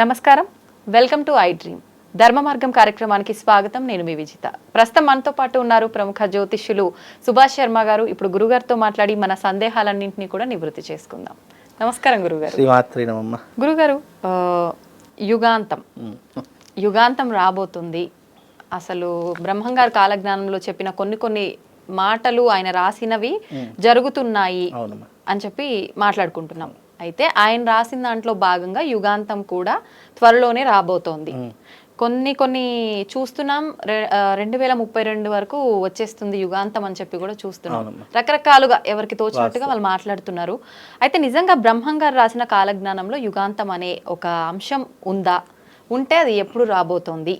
నమస్కారం. Welcome to I dream. ధర్మ మార్గం కార్యక్రమానికి స్వాగతం. నేను మీ విజిత. ప్రస్తుతం మనతో పాటు ఉన్నారు ప్రముఖ జ్యోతిష్యులు సుభాష్ శర్మ గారు. ఇప్పుడు గురుగారితో మాట్లాడి మన సందేహాలన్నింటినీ కూడా నివృత్తి చేసుకుందాం. నమస్కారం గురుగారు. గురుగారు యుగాంతం. యుగాంతం రాబోతుంది. అసలు బ్రహ్మంగారు కాలజ్ఞానంలో చెప్పిన కొన్ని కొన్ని మాటలు ఆయన రాసినవి జరుగుతున్నాయి అని చెప్పి మాట్లాడుకుంటున్నాం. అయితే ఆయన రాసిన దాంట్లో భాగంగా యుగాంతం కూడా త్వరలోనే రాబోతోంది. కొన్ని కొన్ని చూస్తున్నాం. రెండు వేల ముప్పై రెండు వరకు వచ్చేస్తుంది యుగాంతం అని చెప్పి కూడా చూస్తున్నాం. రకరకాలుగా ఎవరికి తోచినట్టుగా వాళ్ళు మాట్లాడుతున్నారు. అయితే నిజంగా బ్రహ్మం గారు రాసిన కాలజ్ఞానంలో యుగాంతం అనే ఒక అంశం ఉందా? ఉంటే అది ఎప్పుడు రాబోతోంది?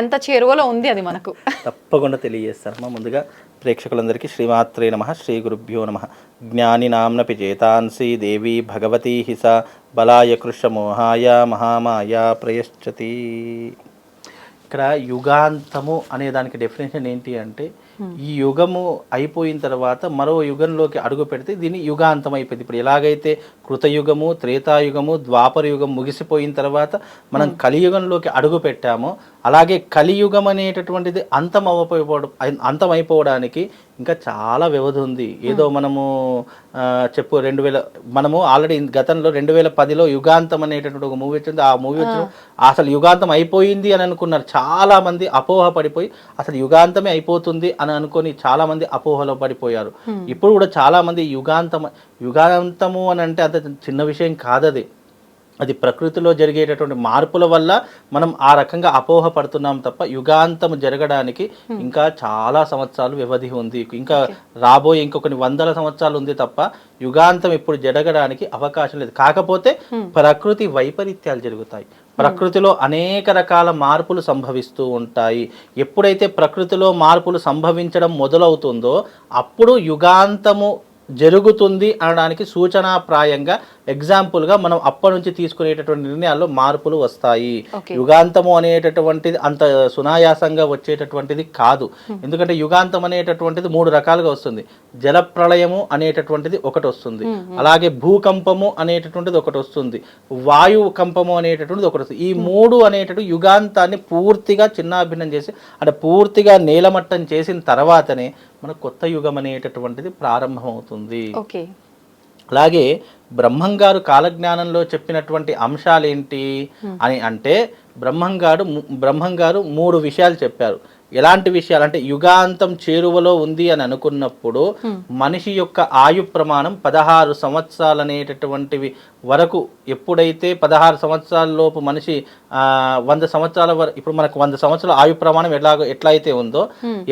ఎంత చేరువలో ఉంది అది మనకు. తప్పకుండా తెలియజేస్తానమ్మా. ముందుగా ప్రేక్షకులందరికీ శ్రీమాత్రే నమ శ్రీ గురుభ్యో నమ. జ్ఞాని నామ్నపి చేతాంసి దేవి భగవతి హిస బలాయ కృష్ణమోహాయ మహామాయ ప్రయశ్చతి. ఇక్కడ యుగాంతము అనే దానికి డెఫినేషన్ ఏంటి అంటే ఈ యుగము అయిపోయిన తర్వాత మరో యుగంలోకి అడుగు పెడితే దీన్ని యుగాంతం అయిపోయింది. ఇప్పుడు ఎలాగైతే కృతయుగము త్రేతాయుగము ద్వాపర యుగం ముగిసిపోయిన తర్వాత మనం కలియుగంలోకి అడుగు పెట్టామో. అలాగే కలియుగం అనేటటువంటిది అంతం అవ్వకపోవడం అంతం అయిపోవడానికి ఇంకా చాలా వ్యవధి ఉంది. ఏదో మనము చెప్పు రెండు వేల మనము ఆల్రెడీ గతంలో రెండు వేల పదిలో యుగాంతం అనేటటువంటి ఒక మూవీ వచ్చింది. ఆ మూవీ వచ్చిన అసలు యుగాంతం అయిపోయింది అని అనుకున్నారు. చాలా మంది అపోహ పడిపోయి అసలు యుగాంతమే అయిపోతుంది అని అనుకొని చాలా మంది అపోహలో పడిపోయారు. ఇప్పుడు కూడా చాలా మంది యుగాంతం యుగాంతము అని అంటే అంత చిన్న విషయం కాదది. అది ప్రకృతిలో జరిగేటటువంటి మార్పుల వల్ల మనం ఆ రకంగా అపోహ పడుతున్నాం తప్ప యుగాంతం జరగడానికి ఇంకా చాలా సంవత్సరాలు వ్యవధి ఉంది. ఇంకా రాబోయే ఇంకొకని వందల సంవత్సరాలు ఉంది తప్ప యుగాంతం ఇప్పుడు జరగడానికి అవకాశం లేదు. కాకపోతే ప్రకృతి వైపరీత్యాలు జరుగుతాయి. ప్రకృతిలో అనేక రకాల మార్పులు సంభవిస్తూ ఉంటాయి. ఎప్పుడైతే ప్రకృతిలో మార్పులు సంభవించడం మొదలవుతుందో అప్పుడు యుగాంతము జరుగుతుంది అనడానికి సూచనాప్రాయంగా ఎగ్జాంపుల్గా మనం అప్పటి నుంచి తీసుకునేటటువంటి నిర్ణయాల్లో మార్పులు వస్తాయి. యుగాంతము అనేటటువంటిది అంత సునాయాసంగా వచ్చేటటువంటిది కాదు. ఎందుకంటే యుగాంతం అనేటటువంటిది మూడు రకాలుగా వస్తుంది. జల ప్రళయము అనేటటువంటిది ఒకటి వస్తుంది. అలాగే భూకంపము అనేటటువంటిది ఒకటి వస్తుంది. వాయు కంపము అనేటటువంటిది ఒకటి వస్తుంది. ఈ మూడు అనేటటువంటి యుగాంతాన్ని పూర్తిగా చిన్నాభిన్నం చేసి అంటే పూర్తిగా నేలమట్టం చేసిన తర్వాతనే మన కొత్త యుగం అనేటటువంటిది ప్రారంభమవుతుంది. అలాగే బ్రహ్మంగారు కాలజ్ఞానంలో చెప్పినటువంటి అంశాలేంటి అని అంటే బ్రహ్మంగారు బ్రహ్మంగారు మూడు విషయాలు చెప్పారు. ఎలాంటి విషయాలు అంటే యుగాంతం చేరువలో ఉంది అని అనుకున్నప్పుడు మనిషి యొక్క ఆయు ప్రమాణం పదహారు సంవత్సరాలు అనేటటువంటివి వరకు ఎప్పుడైతే పదహారు సంవత్సరాల లోపు మనిషి ఆ, వంద సంవత్సరాల వరకు ఇప్పుడు మనకు వంద సంవత్సరాల ఆయు ప్రమాణం ఎలాగో ఎట్లా అయితే ఉందో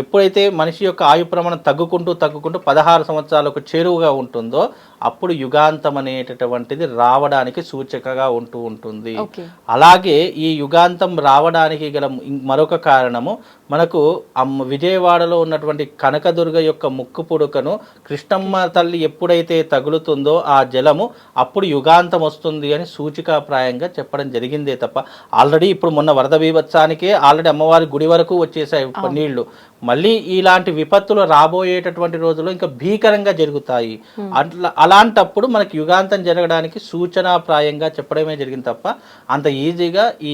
ఎప్పుడైతే మనిషి యొక్క ఆయు ప్రమాణం తగ్గుకుంటూ తగ్గుకుంటూ పదహారు సంవత్సరాలకు చేరువగా ఉంటుందో అప్పుడు యుగాంతం అనేటటువంటిది రావడానికి సూచకగా ఉంటూ ఉంటుంది. అలాగే ఈ యుగాంతం రావడానికి గల మరొక కారణము మనకు అమ్మ విజయవాడలో ఉన్నటువంటి కనకదుర్గ యొక్క ముక్కు పుడుకను కృష్ణమ్మ తల్లి ఎప్పుడైతే తగులుతుందో ఆ జలము అప్పుడు యుగాంతం వస్తుంది అని సూచికాప్రాయంగా చెప్పడం జరిగిందే తప్ప ఆల్రెడీ ఇప్పుడు మొన్న వరద బీభత్సానికే ఆల్రెడీ అమ్మవారి గుడి వరకు వచ్చేసాయి నీళ్ళు మళ్ళీ ఇలాంటి విపత్తులు రాబోయేటటువంటి రోజుల్లో ఇంకా భీకరంగా జరుగుతాయి. అట్లా అలాంటప్పుడు మనకి యుగాంతం జరగడానికి సూచనాప్రాయంగా చెప్పడమే జరిగింది తప్ప అంత ఈజీగా ఈ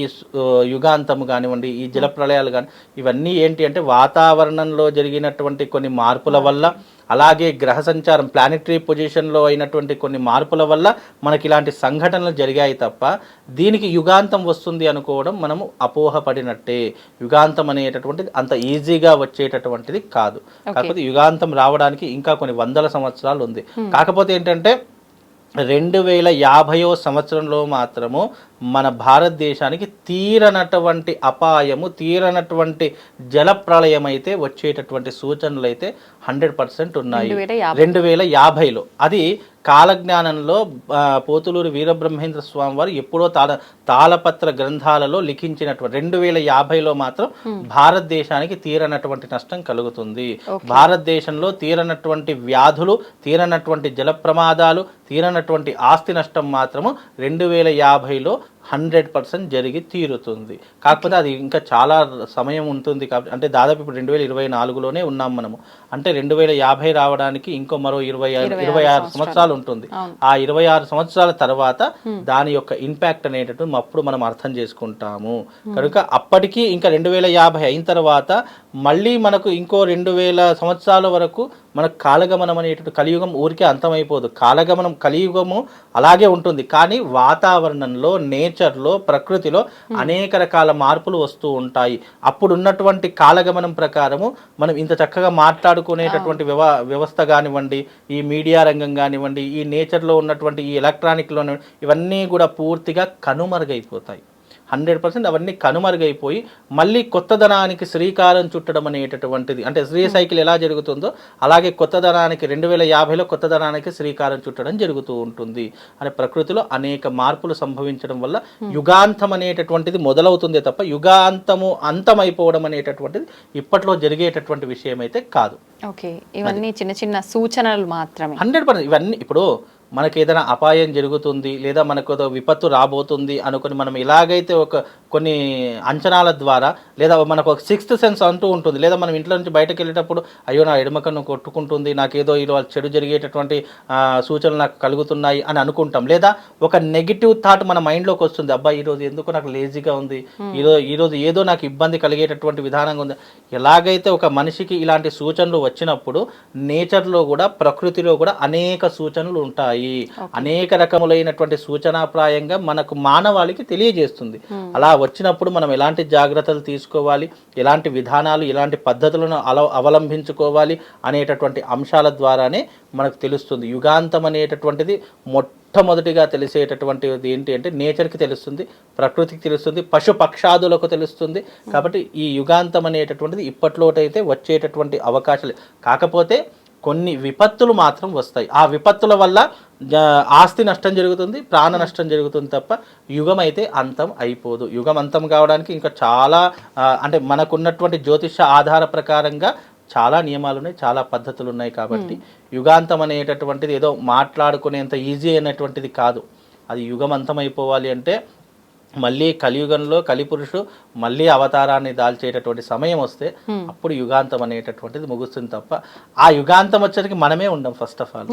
యుగాంతం కానివ్వండి ఈ జల ప్రళయాలు కానీ ఇవన్నీ ఏంటి అంటే వాతావరణంలో జరిగినటువంటి కొన్ని మార్పుల వల్ల అలాగే గ్రహ సంచారం ప్లానెటరీ పొజిషన్లో అయినటువంటి కొన్ని మార్పుల వల్ల మనకి ఇలాంటి సంఘటనలు జరిగాయి తప్ప దీనికి యుగాంతం వస్తుంది అనుకోవడం మనము అపోహపడినట్టే. యుగాంతం అనేటటువంటిది అంత ఈజీగా వచ్చేటటువంటిది కాదు. కాకపోతే యుగాంతం రావడానికి ఇంకా కొన్ని వందల సంవత్సరాలు ఉంది. కాకపోతే ఏంటంటే రెండు వేల యాభైవ సంవత్సరంలో మాత్రము మన భారతదేశానికి తీరనటువంటి అపాయము తీరనటువంటి జల ప్రళయం అయితే వచ్చేటటువంటి సూచనలు అయితే హండ్రెడ్ పర్సెంట్ ఉన్నాయి రెండు వేల యాభై. రెండు వేల యాభైలో అది కాలజ్ఞానంలో పోతులూరి వీరబ్రహ్మేంద్ర స్వామి వారు ఎప్పుడో తాళ తాళపత్ర గ్రంథాలలో లిఖించినటువంటి రెండు వేల యాభైలో మాత్రం భారతదేశానికి తీరనటువంటి నష్టం కలుగుతుంది. భారతదేశంలో తీరనటువంటి వ్యాధులు తీరనటువంటి జల ప్రమాదాలు తీరనటువంటి ఆస్తి నష్టం మాత్రము రెండు వేల యాభైలో హండ్రెడ్ పర్సెంట్ జరిగి తీరుతుంది. కాకపోతే అది ఇంకా చాలా సమయం ఉంటుంది కాబట్టి అంటే దాదాపు ఇప్పుడు రెండు వేల ఇరవై నాలుగులోనే ఉన్నాం మనము. అంటే రెండు వేల యాభై రావడానికి ఇంకో మరో ఇరవై ఇరవై ఆరు సంవత్సరాలు. ఉంటుంది. ఆ ఇరవై ఆరు సంవత్సరాల తర్వాత దాని యొక్క ఇంపాక్ట్ అనేటటువంటి అప్పుడు మనం అర్థం చేసుకుంటాము. కనుక అప్పటికి ఇంకా రెండు వేల యాభై అయిన తర్వాత మళ్ళీ మనకు ఇంకో రెండు వేల సంవత్సరాల వరకు మనకు కాలగమనం అనేటువంటి కలియుగం ఊరికే అంతమైపోదు. కాలగమనం కలియుగము అలాగే ఉంటుంది. కానీ వాతావరణంలో నేచర్లో ప్రకృతిలో అనేక రకాల మార్పులు వస్తూ ఉంటాయి. అప్పుడు ఉన్నటువంటి కాలగమనం ప్రకారము మనం ఇంత చక్కగా మాట్లాడుకునేటటువంటి వ్యవ వ్యవస్థ కానివ్వండి ఈ మీడియా రంగం కానివ్వండి ఈ నేచర్లో ఉన్నటువంటి ఈ ఎలక్ట్రానిక్లో ఇవన్నీ కూడా పూర్తిగా కనుమరుగైపోతాయి. హండ్రెడ్ పర్సెంట్ అవన్నీ కనుమరుగైపోయి మళ్ళీ కొత్తదనానికి శ్రీకారం చుట్టడం అనేటటువంటిది. అంటే శ్రీ సైకిల్ ఎలా జరుగుతుందో అలాగే కొత్తదనానికి రెండు వేల యాభైలో కొత్తదనానికి శ్రీకారం చుట్టడం జరుగుతూ ఉంటుంది. అని ప్రకృతిలో అనేక మార్పులు సంభవించడం వల్ల యుగాంతం అనేటటువంటిది మొదలవుతుందే తప్ప యుగాంతము అంతమైపోవడం అనేటటువంటిది ఇప్పట్లో జరిగేటటువంటి విషయం అయితే కాదు. ఓకే. ఇవన్నీ చిన్న చిన్న సూచనలు మాత్రమే. హండ్రెడ్ పర్సెంట్ ఇవన్నీ ఇప్పుడు మనకి ఏదైనా అపాయం జరుగుతుంది లేదా మనకు ఏదో విపత్తు రాబోతుంది అనుకుని మనం ఎలాగైతే ఒక కొన్ని అంచనాల ద్వారా లేదా మనకు ఒక సిక్స్త్ సెన్స్ అంటూ ఉంటుంది లేదా మనం ఇంట్లో నుంచి బయటకు వెళ్ళేటప్పుడు అయ్యో నా ఎడమ కన్ను కొట్టుకుంటుంది నాకేదో ఈరోజు చెడు జరిగేటటువంటి సూచనలు నాకు కలుగుతున్నాయి అని అనుకుంటాం. లేదా ఒక నెగిటివ్ థాట్ మన మైండ్లోకి వస్తుంది అబ్బా ఈరోజు ఎందుకు నాకు లేజీగా ఉంది ఈరోజు ఈరోజు ఏదో నాకు ఇబ్బంది కలిగేటటువంటి విధానంగా ఉంది. ఎలాగైతే ఒక మనిషికి ఇలాంటి సూచనలు వచ్చినప్పుడు నేచర్లో కూడా ప్రకృతిలో కూడా అనేక సూచనలు ఉంటాయి. అనేక రకములైనటువంటి సూచనాప్రాయంగా మనకు మానవాళికి తెలియజేస్తుంది. అలా వచ్చినప్పుడు మనం ఎలాంటి జాగ్రత్తలు తీసుకోవాలి? ఎలాంటి విధానాలు ఎలాంటి పద్ధతులను అల అవలంబించుకోవాలి అనేటటువంటి అంశాల ద్వారానే మనకు తెలుస్తుంది. యుగాంతం అనేటటువంటిది మొట్టమొదటిగా తెలిసేటటువంటిది ఏంటి అంటే నేచర్కి తెలుస్తుంది ప్రకృతికి తెలుస్తుంది పశు పక్షాదులకు తెలుస్తుంది కాబట్టి ఈ యుగాంతం అనేటటువంటిది ఇప్పట్లోటైతే వచ్చేటటువంటి అవకాశాలు. కాకపోతే కొన్ని విపత్తులు మాత్రం వస్తాయి. ఆ విపత్తుల వల్ల ఆస్తి నష్టం జరుగుతుంది ప్రాణ నష్టం జరుగుతుంది తప్ప యుగం అయితే అంతం అయిపోదు. యుగం అంతం కావడానికి ఇంకా చాలా అంటే మనకున్నటువంటి జ్యోతిష ఆధార ప్రకారంగా చాలా నియమాలు ఉన్నాయి చాలా పద్ధతులు ఉన్నాయి కాబట్టి యుగాంతం అనేటటువంటిది ఏదో మాట్లాడుకునేంత ఈజీ అయినటువంటిది కాదు. అది యుగం అంతం అయిపోవాలి అంటే మళ్ళీ కలియుగంలో కలిపురుషుడు మళ్ళీ అవతారాన్ని దాల్చేటటువంటి సమయం వస్తే అప్పుడు యుగాంతం అనేటటువంటిది ముగుస్తుంది తప్ప ఆ యుగాంతం వచ్చేసరికి మనమే ఉండం ఫస్ట్ ఆఫ్ ఆల్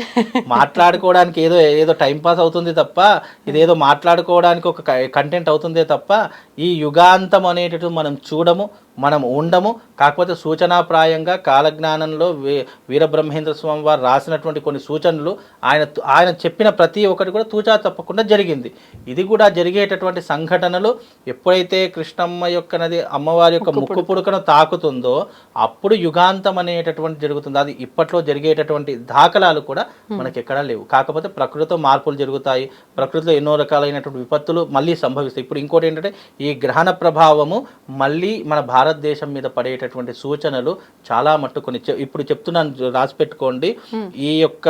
మాట్లాడుకోవడానికి ఏదో ఏదో టైం పాస్ అవుతుంది తప్ప ఇదేదో మాట్లాడుకోవడానికి ఒక కంటెంట్ అవుతుందే తప్ప ఈ యుగాంతం అనేటటువంటి మనం చూడము మనం ఉండము. కాకపోతే సూచనాప్రాయంగా కాలజ్ఞానంలో వీ వీరబ్రహ్మేంద్ర స్వామి వారు రాసినటువంటి కొన్ని సూచనలు ఆయన ఆయన చెప్పిన ప్రతి ఒక్కటి కూడా తూచా తప్పకుండా జరిగింది. ఇది కూడా జరిగేటటువంటి సంఘటనలు ఎప్పుడైతే కృష్ణమ్మ యొక్క నది అమ్మవారి యొక్క ముక్కు పుడకను తాకుతుందో అప్పుడు యుగాంతం అనేటటువంటి జరుగుతుంది. అది ఇప్పట్లో జరిగేటటువంటి దాఖలాలు కూడా మనకి ఎక్కడా లేవు. కాకపోతే ప్రకృతితో మార్పులు జరుగుతాయి. ప్రకృతిలో ఎన్నో రకాలైనటువంటి విపత్తులు మళ్ళీ సంభవిస్తాయి. ఇప్పుడు ఇంకోటి ఏంటంటే ఈ గ్రహణ ప్రభావము మళ్ళీ మన భారతదేశం మీద పడేటటువంటి సూచనలు చాలా మట్టు కొన్ని చె- ఇప్పుడు చెప్తున్నాను రాసి పెట్టుకోండి. ఈ యొక్క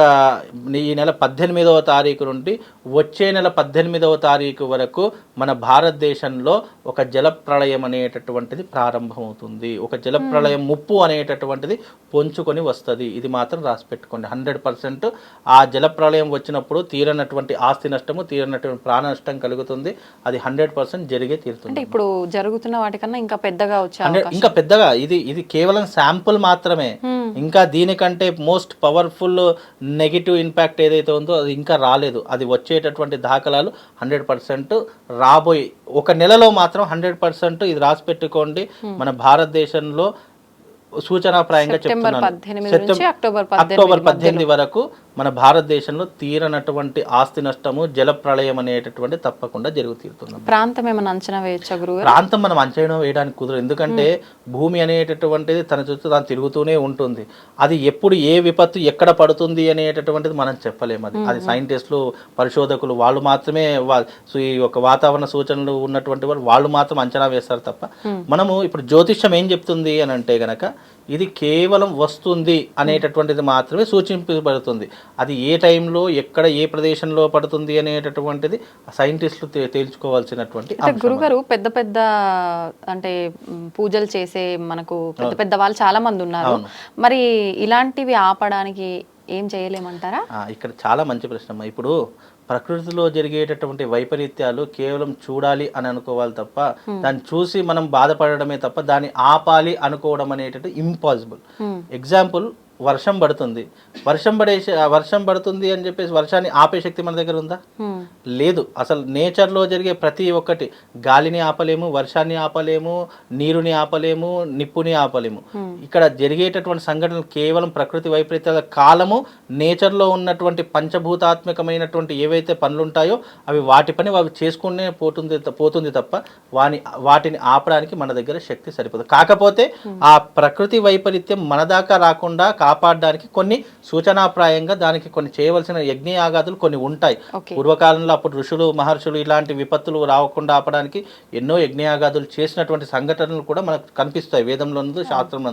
ఈ నెల పద్దెనిమిదవ తారీఖు నుండి వచ్చే నెల పద్దెనిమిదవ తారీఖు వరకు మన భారతదేశంలో ఒక జల ప్రళయం అనేటటువంటిది ప్రారంభమవుతుంది. ఒక జల ప్రళయం ముప్పు అనేటటువంటిది పొంచుకొని వస్తుంది. ఇది మాత్రం రాసి పెట్టుకోండి. హండ్రెడ్ పర్సెంట్ ఆ జల ప్రళయం వచ్చినప్పుడు తీరనటువంటి ఆస్తి నష్టము తీరనటువంటి ప్రాణ నష్టం కలుగుతుంది. అది హండ్రెడ్ పర్సెంట్ జరిగే తీరుతుంది. అంటే ఇప్పుడు జరుగుతున్న వాటికన్నా ఇంకా పెద్దగా వచ్చే హండ్రెడ్ ఇంకా పెద్దగా ఇది ఇది కేవలం శాంపుల్ మాత్రమే. ఇంకా దీనికంటే మోస్ట్ పవర్ఫుల్ నెగిటివ్ ఇంపాక్ట్ ఏదైతే ఉందో అది ఇంకా రాలేదు. అది వచ్చేటటువంటి దాఖలాలు హండ్రెడ్ పర్సెంట్ రాబోయే ఒక నెలలో మాత్రం హండ్రెడ్ పర్సెంట్ ఇది రాసి పెట్టుకోండి. మన భారతదేశంలో సూచనాప్రాయంగా చెప్తున్నాను. అక్టోబర్ పద్దెనిమిది వరకు మన భారతదేశంలో తీరనటువంటి ఆస్తి నష్టము జల ప్రళయం అనేటటువంటి తప్పకుండా జరుగు తీరుతుంది. ప్రాంతం ఏమైనా అంచనా వేయచ్చా గురువు ప్రాంతం మనం అంచనా వేయడానికి కుదరదు. ఎందుకంటే భూమి అనేటటువంటిది తన చుట్టూ తాను తిరుగుతూనే ఉంటుంది. అది ఎప్పుడు ఏ విపత్తు ఎక్కడ పడుతుంది అనేటటువంటిది మనం చెప్పలేము అది. అది సైంటిస్టులు పరిశోధకులు వాళ్ళు మాత్రమే ఈ యొక్క వాతావరణ సూచనలు ఉన్నటువంటి వాళ్ళు వాళ్ళు మాత్రం అంచనా వేస్తారు తప్ప మనము ఇప్పుడు జ్యోతిష్యం ఏం చెప్తుంది అని అంటే గనక ఇది కేవలం వస్తుంది అనేటటువంటిది మాత్రమే సూచింపబడుతుంది. అది ఏ టైంలో ఎక్కడ ఏ ప్రదేశంలో పడుతుంది అనేటటువంటిది సైంటిస్టులు తేల్చుకోవాల్సినటువంటి గురుగారు పెద్ద పెద్ద అంటే పూజలు చేసే మనకు పెద్ద పెద్ద వాళ్ళు చాలా మంది ఉన్నారు మరి ఇలాంటివి ఆపడానికి ఏం చేయలేమంటారా? ఇక్కడ చాలా మంచి ప్రశ్న ఇప్పుడు ప్రకృతిలో జరిగేటటువంటి వైపరీత్యాలు కేవలం చూడాలి అని అనుకోవాలి తప్ప దాన్ని చూసి మనం బాధపడడమే తప్ప దాన్ని ఆపాలి అనుకోవడం అనేటట్టు ఇంపాసిబుల్ ఎగ్జాంపుల్ వర్షం పడుతుంది. వర్షం పడే వర్షం పడుతుంది అని చెప్పేసి వర్షాన్ని ఆపే శక్తి మన దగ్గర ఉందా. లేదు. అసలు నేచర్లో జరిగే ప్రతి ఒక్కటి గాలిని ఆపలేము వర్షాన్ని ఆపలేము నీరుని ఆపలేము నిప్పుని ఆపలేము. ఇక్కడ జరిగేటటువంటి సంఘటనలు కేవలం ప్రకృతి వైపరీత్యాల కాలము నేచర్లో ఉన్నటువంటి పంచభూతాత్మకమైనటువంటి ఏవైతే పనులు ఉంటాయో అవి వాటి పని అవి చేసుకునే పోతుంది పోతుంది తప్ప వాని వాటిని ఆపడానికి మన దగ్గర శక్తి సరిపోదు. కాకపోతే ఆ ప్రకృతి వైపరీత్యం మన దాకా రాకుండా కాపాడడానికి కొన్ని సూచనాప్రాయంగా దానికి కొన్ని చేయవలసిన యజ్ఞయాగాదులు కొన్ని ఉంటాయి. పూర్వకాలంలో అప్పుడు ఋషులు మహర్షులు ఇలాంటి విపత్తులు రాకుండా ఆపడానికి ఎన్నో యజ్ఞయాగాదులు చేసినటువంటి సంఘటనలు కూడా మనకు కనిపిస్తాయి వేదంలో శాస్త్రం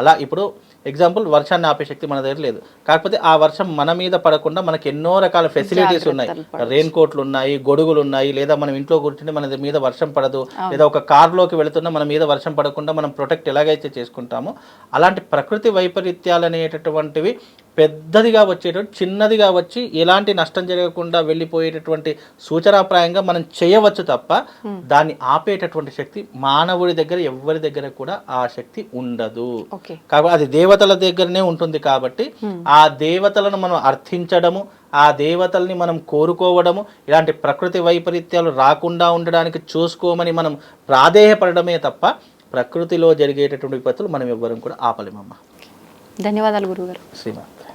అలా ఇప్పుడు ఎగ్జాంపుల్ వర్షాన్ని ఆపే శక్తి మన దగ్గర లేదు. కాకపోతే ఆ వర్షం మన మీద పడకుండా మనకి ఎన్నో రకాల ఫెసిలిటీస్ ఉన్నాయి. రెయిన్ కోట్లు ఉన్నాయి గొడుగులు ఉన్నాయి లేదా మనం ఇంట్లో కూర్చుంటే మన మీద వర్షం పడదు లేదా ఒక కార్లోకి వెళుతున్నా మన మీద వర్షం పడకుండా మనం ప్రొటెక్ట్ ఎలాగైతే చేసుకుంటామో అలాంటి ప్రకృతి వైపరీత్యాలు అనేటటువంటివి పెద్దదిగా వచ్చేటటువంటి చిన్నదిగా వచ్చి ఎలాంటి నష్టం జరగకుండా వెళ్ళిపోయేటటువంటి సూచనాప్రాయంగా మనం చేయవచ్చు తప్ప దాన్ని ఆపేటటువంటి శక్తి మానవుడి దగ్గర ఎవరి దగ్గర కూడా ఆ శక్తి ఉండదు. కాబట్టి అది దేవతల దగ్గరనే ఉంటుంది కాబట్టి ఆ దేవతలను మనం అర్థించడము ఆ దేవతల్ని మనం కోరుకోవడము ఇలాంటి ప్రకృతి వైపరీత్యాలు రాకుండా ఉండడానికి చూసుకోమని మనం ప్రాధేయపడడమే తప్ప ప్రకృతిలో జరిగేటటువంటి విపత్తులు మనం ఎవ్వరం కూడా ఆపలేమమ్మా. ధన్యవాదాలు గురువుగారు. శ్రీమాత్రే.